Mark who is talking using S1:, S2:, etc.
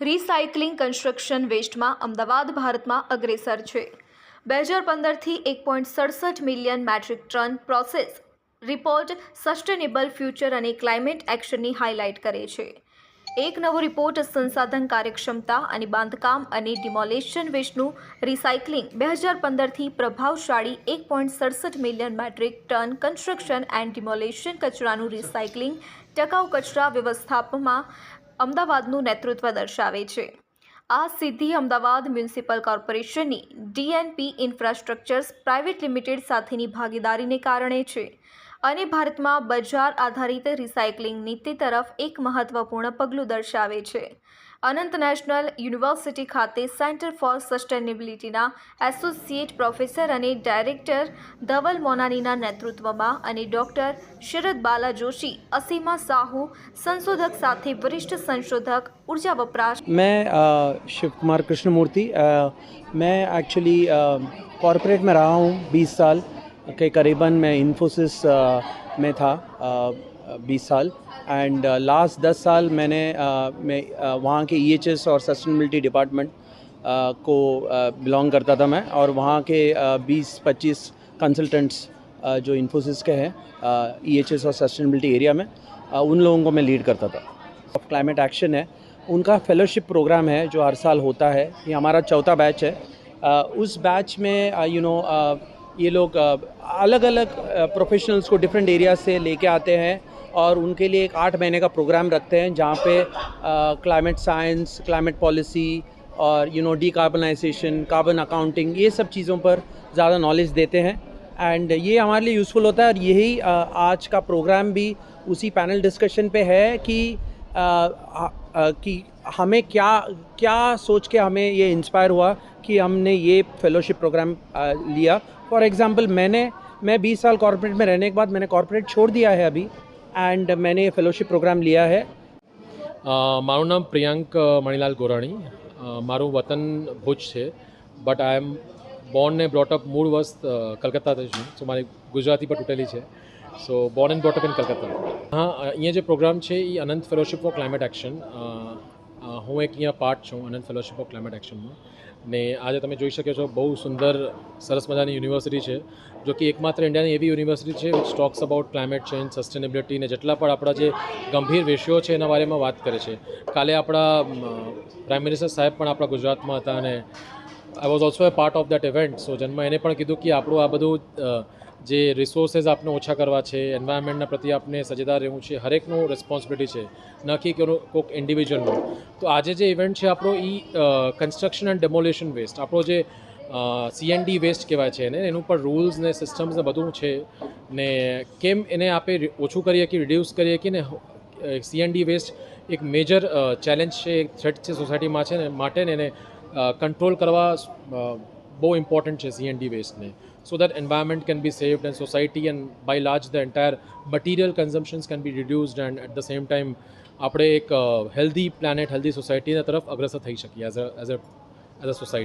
S1: Recycling construction વેસ્ટમાં Ahmedabad ભારતમાં અગ્રેસર છે. બે હજાર પંદરથી એક પોઈન્ટ સડસઠ million metric ton process report sustainable future અને ક્લાઇમેટ એક્શનની હાઇલાઇટ કરે છે. એક નવો રિપોર્ટ સંસાધન કાર્યક્ષમતા અને બાંધકામ અને ડિમોલેશન વેસ્ટનું રિસાયકલિંગ બે હજાર પંદરથી પ્રભાવશાળી એક પોઈન્ટ સડસઠ million metric ton construction and demolition કચરાનું recycling, ટકાઉ કચરા વ્યવસ્થાપનમાં અમદાવાદનું નેતૃત્વ દર્શાવે છે. આ સિદ્ધિ અમદાવાદ મ્યુનિસિપલ કોર્પોરેશનની D N P infrastructures private limited સાથેની ભાગીદારીને કારણે છે અને ભારતમાં બજાર આધારિત રિસાયકલિંગ નીતિ તરફ એક મહત્વપૂર્ણ પગલું દર્શાવે છે. અનંત નેશનલ યુનિવર્સિટી ખાતે સેન્ટર ફોર સસ્ટેનેબિલિટીના એસોસિએટ પ્રોફેસર અને ડાયરેક્ટર ધવલ મોનાનીના નેતૃત્વમાં અને ડૉક્ટર શરદ બાલા જોશી અસીમા સાહુ સંશોધક સાથે વરિષ્ઠ સંશોધક ઉર્જા વપરાશ
S2: मैं अ, शिव कुमार कृष्णमूर्ति अ, मैं एक्चुअली कॉरपोरेट में रहा हूँ 20 साल के करीबन मैं इन्फोसिस अ, में था बीस साल। एंड लास्ट दस साल मैंने मैं वहाँ के ईएचएस और सस्टेनेबिलिटी डिपार्टमेंट को बिलोंग करता था मैं। और वहाँ के बीस, पच्चीस कंसल्टेंट्स जो इन्फोसिस के हैं ईएचएस और सस्टेनेबिलिटी एरिया में उन लोगों को मैं लीड करता था। ऑफ़ क्लाइमेट एक्शन है। उनका फेलोशिप प्रोग्राम है, जो हर साल होता है। ये हमारा चौथा बैच है। उस बैच में यू नो ये लोग अलग अलग प्रोफेशनल्स को डिफरेंट एरिया से लेके आते हैं। और उनके लिए एक आठ महीने का प्रोग्राम रखते हैं, जहाँ पे क्लाइमेट साइंस क्लाइमेट पॉलिसी और you know decarbonisation carbon accounting ये सब चीज़ों पर ज़्यादा नॉलेज देते हैं। एंड ये हमारे लिए यूज़फुल होता है और यही आज का प्रोग्राम भी उसी पैनल डिस्कशन पे है कि कि हमें क्या क्या सोच के हमें ये इंस्पायर हुआ कि हमने ये फेलोशिप प्रोग्राम लिया। फॉर एग्जांपल मैंने, मैं 20 साल कॉर्पोरेट में रहने के बाद मैंने कॉर्पोरेट छोड़ दिया है अभी। एंड मैंने ये फेलोशिप प्रोग्राम लिया है
S3: અ, મારું નામ પ્રિયાંક અ, મણીલાલ ગોરાણી અ, મારું વતન ભુજ છે બટ આઈ એમ બોર્ન ને બ્રોટઅપ મૂળ વસ્ત અ, કલકત્તાથી છું સો મારી ગુજરાતી પણ તૂટેલી છે so born and brought up in Calcutta હા અહીંયા જે પ્રોગ્રામ છે એ Anant fellowship for climate action હું એક અહીંયા પાર્ટ છું અનંત ફેલોશિપ ઓફ ક્લાઇમેટ એક્શનમાં. ને આજે તમે જોઈ શકો છો બહુ સુંદર, સરસ મજાની યુનિવર્સિટી છે, જો કે એકમાત્ર ઇન્ડિયાની એવી યુનિવર્સિટી છે which talks about climate change sustainability ને જેટલા પણ આપણા જે ગંભીર વિષયો છે એના બારેમાં વાત કરે છે. કાલે આપણા પ્રાઇમ મિનિસ્ટર સાહેબ પણ આપણા ગુજરાતમાં હતા અને I was also a part of that event so જન્મ એને પણ કીધું કે આપણું આ બધું જે રિસોર્સિસ આપણે ઓછા કરવા છે એન્વાયરમેન્ટના પ્રત્યે આપણે સજેદાર રહેવું છે, હરેકનું રિસ્પોન્સિબિલિટી છે, ન કે કોઈક ઇન્ડિવિજ્યુઅલનું તો આજે જે ઇવેન્ટ છે આપણો એ કન્સ્ટ્રક્શન એન્ડ ડેમોલેશન વેસ્ટ આપણો જે સીએનડી વેસ્ટ કહેવાય છે એને, એનું પણ રૂલ્સ ને સિસ્ટમ્સ ને બધું છે, ને કેમ એને આપણે ઓછું કરીએ કે રિડ્યુસ કરીએ કે ને સીએનડી વેસ્ટ એક મેજર ચેલેન્જ છે, એક થ્રેટ છે સોસાયટીમાં છે ને, માટે ને એને કંટ્રોલ કરવા અ, બહુ ઇમ્પોર્ટન્ટ છે સીએનડી વેસ્ટને so that environment can be saved and society and by large the entire material consumptions can be reduced and at the same time આપણે એક હેલ્ધી પ્લાનેટ હેલ્ધી સોસાયટીના તરફ અગ્રસર થઈ શકીએ as a as a as a society